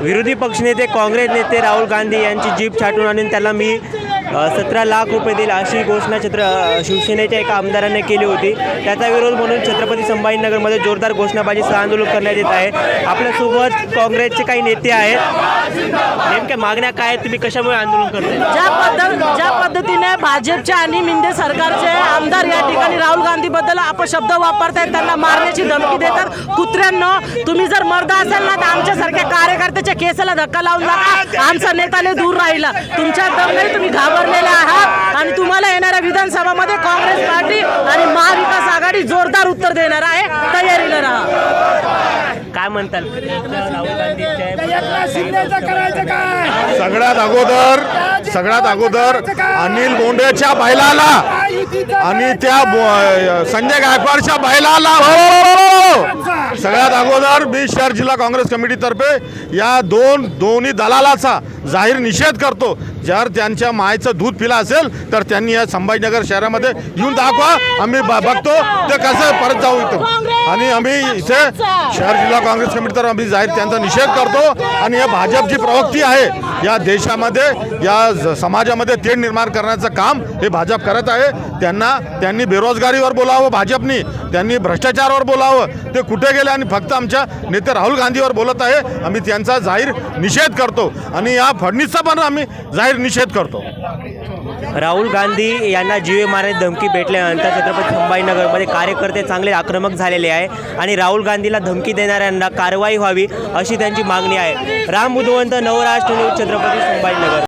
विरोधी पक्षनेते काँग्रेस नेते राहुल गांधी यांची जीप छाटून आणून त्याला मी सतरा लाख रुपये देईल अशी घोषणा छत्र शिवसेनेच्या एका आमदाराने केली होती. त्याचा विरोध म्हणून छत्रपती संभाजीनगरमध्ये जोरदार घोषणाबाजीचं आंदोलन करण्यात येत आहे. आपल्यासोबत काँग्रेसचे काही नेते आहेत. नेमक्या मागण्या काय आहेत? तुम्ही कशामुळे आंदोलन करताय? ज्या पद्धत ज्या पद्धतीने भाजपचे आणि मिंदे सरकारचे आमदार या ठिकाणी राहुल गांधी बद्दल अपशब्द वापरतायत त्यांना मारण्याची धमकी देतात. कुत्र्यांनो तुम्ही जर मर्द असेल ना तर आमच्यासारख्या कार्यकर्त्याच्या केसाला धक्का लावून नका आमचा नेताने दूर राहिला. तुमच्या दम नाही तुम्ही घाबरलेले आहात. आणि तुम्हाला येणाऱ्या विधानसभामध्ये काँग्रेस पार्टी आणि महाविकास आघाडी जोरदार उत्तर देणार आहे. तयारीला राहा. काय म्हणताल? सगळ्यात अगोदर सगळ्यात अगोदर अनिल बोंडेच्या बैलाला आणि त्या संजय गायकवाडच्या बैलाला हो. सगळ्यात अगोदर मी शहर जिल्हा काँग्रेस कमिटीतर्फे या दोन दोन्ही दलालाचा जाहीर निषेध करतो. जर त्यांच्या मायचं दूध पिला असेल तर त्यांनी या संभाजीनगर शहरामध्ये येऊन दाखवा. आम्ही बघतो ते कसं परत जाऊ इथं. आणि आम्ही इथे शहर जिल्हा काँग्रेस कमिटीतर्फे आम्ही जाहीर त्यांचा निषेध करतो. आणि हे भाजपची प्रवृत्ती आहे. या देशामध्ये या समाजामध्ये तेढ निर्माण करण्याचं काम हे भाजप करत आहे. त्यांना त्यांनी बेरोजगारीवर बोलावं भाजपनी. त्यांनी भ्रष्टाचारावर बोलावं. ते कुठे गेले आणि फक्त आमच्या नेते राहुल गांधीवर बोलत आहे. आम्ही त्यांचा जाहीर निषेध करतो. आणि या फडणीसचा पण आम्ही जाहीर निषेध करतो. राहुल गांधी यांना जीवे मारण्याची धमकी भेटल्यानंतर छत्रपती संभाजीनगरमध्ये कार्यकर्ते चांगले आक्रमक झालेले आहे आणि राहुल गांधीला धमकी देणाऱ्यांना कारवाई व्हावी अशी त्यांची मागणी आहे. राम बुधवंत नवराष्ट्र न्यूज छत्रपती संभाजीनगर.